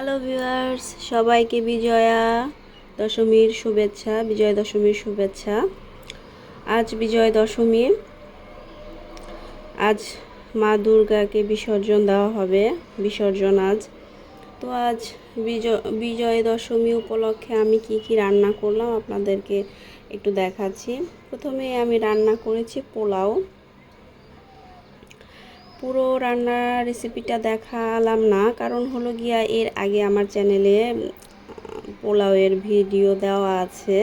Hello viewers সবাইকে বিজয়া দশমীর শুভেচ্ছা, বিজয়া দশমীর শুভেচ্ছা। আজ বিজয় দশমী। আজ মা দুর্গাকে বিসর্জন দেওয়া হবে, বিসর্জন আজ। তো আজ বিজয় বিজয় দশমী উপলক্ষে আমি কি কি রান্না করলাম আপনাদেরকে একটু দেখাচ্ছি। প্রথমে আমি রান্না করেছি পোলাও। পুরো রান্নার রেসিপিটা দেখালাম না। কারণ হলো গিয়া এর আগে আমার চ্যানেলে পোলাওয়ের ভিডিও দেওয়া আছে।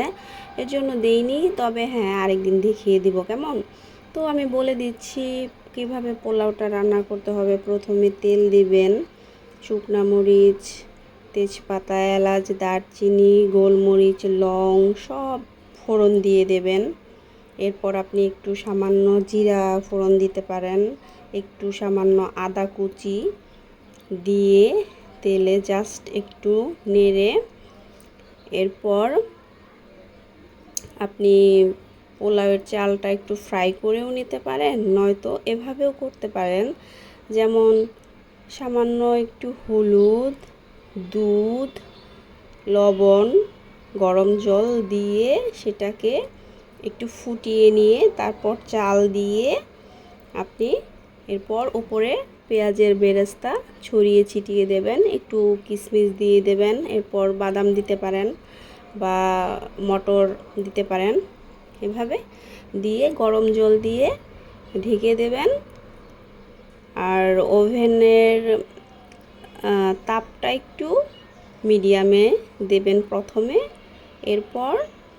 এর জন্য দেইনি, তবে হ্যাঁ আরেকদিন দেখিয়ে দিব, কেমন? তো আমি বলে দিচ্ছি, কীভাবে পোলাওটা রান্না করতে হবে? প্রথমে তেল দিবেন, শুকনা মরিচ, তেজপাতা, এলাচ, দারচিনি, গোলমরিচ, লং, সব ফোড়ন দিয়ে দেবেন। এরপর আপনি একটু সামান্য জিরা ফোড়ন দিতে পারেন। একটু সামান্য আদা কুচি দিয়ে তেলে জাস্ট একটু নেড়ে এরপর আপনি পোলাওয়ের চালটা একটু ফ্রাই করেও নিতে পারেন, নয়তো এভাবেও করতে পারেন। যেমন সামান্য একটু হলুদ, দুধ, লবণ, গরম জল দিয়ে সেটাকে একটু ফুটিয়ে নিয়ে তারপর চাল দিয়ে আপনি এরপর উপরে পেঁয়াজের বেরেস্তা ছড়িয়ে ছিটিয়ে দেবেন, একটু কিশমিশ দিয়ে দেবেন, এরপর বাদাম দিতে পারেন বা মটর দিতে পারেন। এভাবে দিয়ে গরম জল দিয়ে ঢেকে দেবেন। আর ওভেনের তাপটা একটু মিডিয়ামে দেবেন প্রথমে। এরপর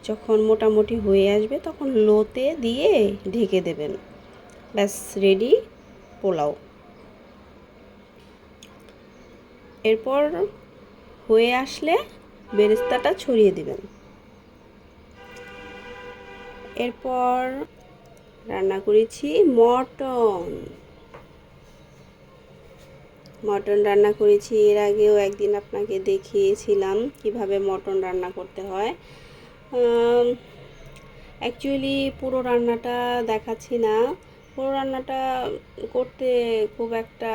যখন মোটামুটি হয়ে আসবে তখন লোতে দিয়ে ঢেকে দেবেন। ব্যাস রেডি পোলাও। এরপর হয়ে আসলে বেরেস্তাটা ছড়িয়ে দিবেন। এরপর রান্না করেছি মটন। মটন রান্না করেছি, এর আগেও একদিন আপনাকে দেখিয়েছিলাম কীভাবে মটন রান্না করতে হয়। অ্যাকচুয়ালি পুরো রান্নাটা দেখাচ্ছি না। পুরো রান্নাটা করতে খুব একটা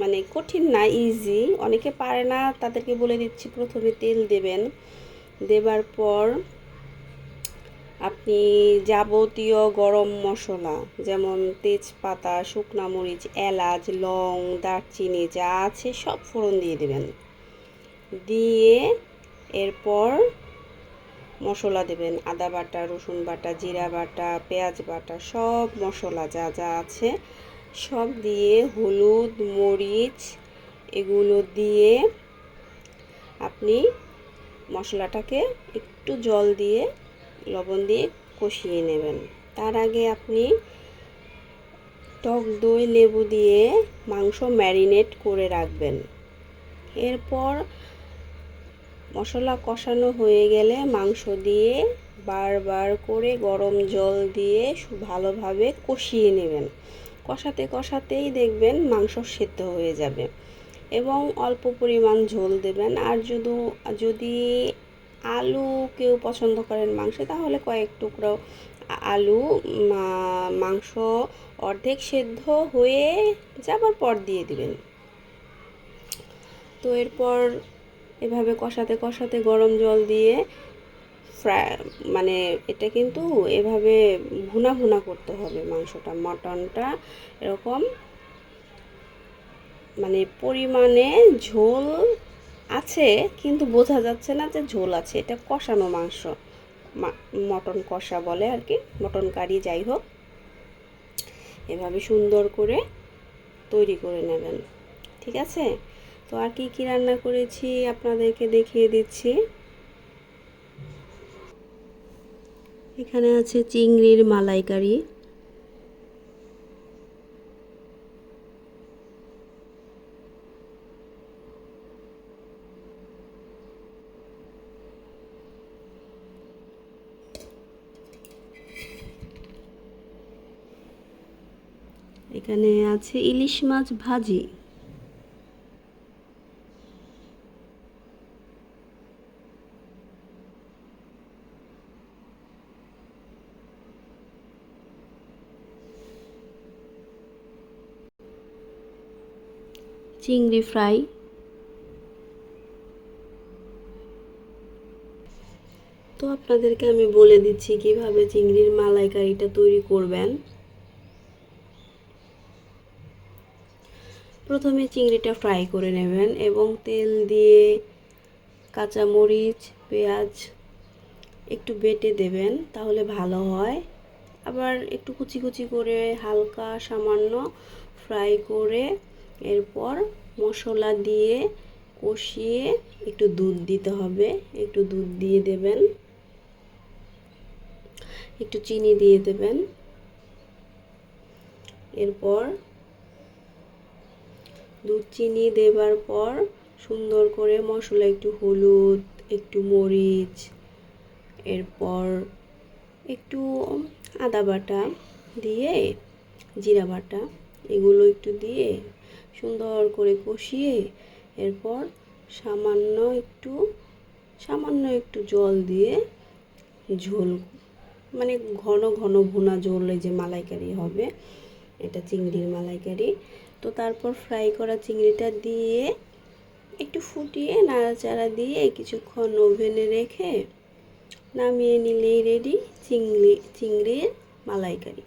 মানে কঠিন না ইজি অনেকে পারে না, তাদেরকে বলে দিচ্ছি প্রথমে তেল দেবেন। দেবার পর আপনি যাবতীয় গরম মশলা, যেমন তেজপাতা, শুকনা মরিচ, এলাচ, লং, দারচিনি, যা আছে সব ফোড়ন দিয়ে দেবেন। দিয়ে এরপর মশলা দেবেন আদা বাটা, রসুন বাটা, জিরা বাটা, পেঁয়াজ বাটা, সব মশলা যা যা আছে সব দিয়ে হলুদ, মরিচ এগুলো দিয়ে আপনি মশলাটাকে একটু জল দিয়ে, লবণ দিয়ে কষিয়ে নেবেন। তার আগে আপনি টক দই, লেবু দিয়ে মাংস ম্যারিনেট করে রাখবেন। এরপর মশলা কষানো হয়ে গেলে মাংস দিয়ে বারবার করে গরম জল দিয়ে ভালোভাবে কষিয়ে নেবেন। কষাতে কষাতেই দেখবেন মাংস সেদ্ধ হয়ে যাবে এবং অল্প পরিমাণ ঝোল দেবেন। আর যদি যদি আলু কেউ পছন্দ করেন মাংসে, তাহলে কয়েক টুকরো আলু মাংস অর্ধেক সেদ্ধ হয়ে যাবার পর দিয়ে দিবেন। তো এরপর এভাবে কষাতে কষাতে গরম জল দিয়ে ফ্রাই মানে এটা কিন্তু এভাবে ভুনা ভুনা করতে হবে মাংসটা, মটনটা এরকম। মানে পরিমাণে ঝোল আছে কিন্তু বোঝা যাচ্ছে না যে ঝোল আছে, এটা কষানো মাংস। মটন কষা বলে আর কি, মটন কারি যাই হোক। এভাবে সুন্দর করে তৈরি করে নেবেন, ঠিক আছে? তো আর কি কি রান্না করেছি আপনাদেরকে দেখিয়ে দিচ্ছি। এখানে আছে চিংড়ির মালাইকারি। এখানে আছে ইলিশ মাছ ভাজি। চিংড়ি ফ্রাই। তো আপনাদেরকে আমি বলে দিচ্ছি কীভাবে চিংড়ির মালাইকারিটা তৈরি করবেন। প্রথমে চিংড়িটা ফ্রাই করে নেবেন এবং তেল দিয়ে কাঁচামরিচ, পেঁয়াজ একটু বেটে দেবেন তাহলে ভালো হয়। আবার একটু কুচি কুচি করে হালকা সামান্য ফ্রাই করে এরপর মশলা দিয়ে কষিয়ে একটু দুধ দিতে হবে। একটু দুধ দিয়ে দেবেন। একটু চিনি দিয়ে দেবেন। এরপর দুধ চিনি দেবার পর সুন্দর করে মশলা একটু হলুদ, একটু মরিচ, এরপর একটু আদা বাটা দিয়ে জিরা বাটা এগুলো একটু দিয়ে সুন্দর করে কষিয়ে এরপর সামান্য একটু সামান্য একটু জল দিয়ে ঝোল মানে ঘন ঘন ভুনা ঝোল যে মালাইকারি হবে, এটা চিংড়ির মালাইকারি। তো তারপর ফ্রাই করা চিংড়িটা দিয়ে একটু ফুটিয়ে নাড়াচাড়া দিয়ে কিছুক্ষণ ওভেনে রেখে নামিয়ে নিলেই রেডি চিংড়ি, চিংড়ির মালাইকারি।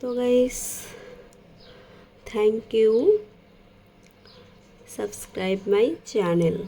तो guys thank you subscribe my channel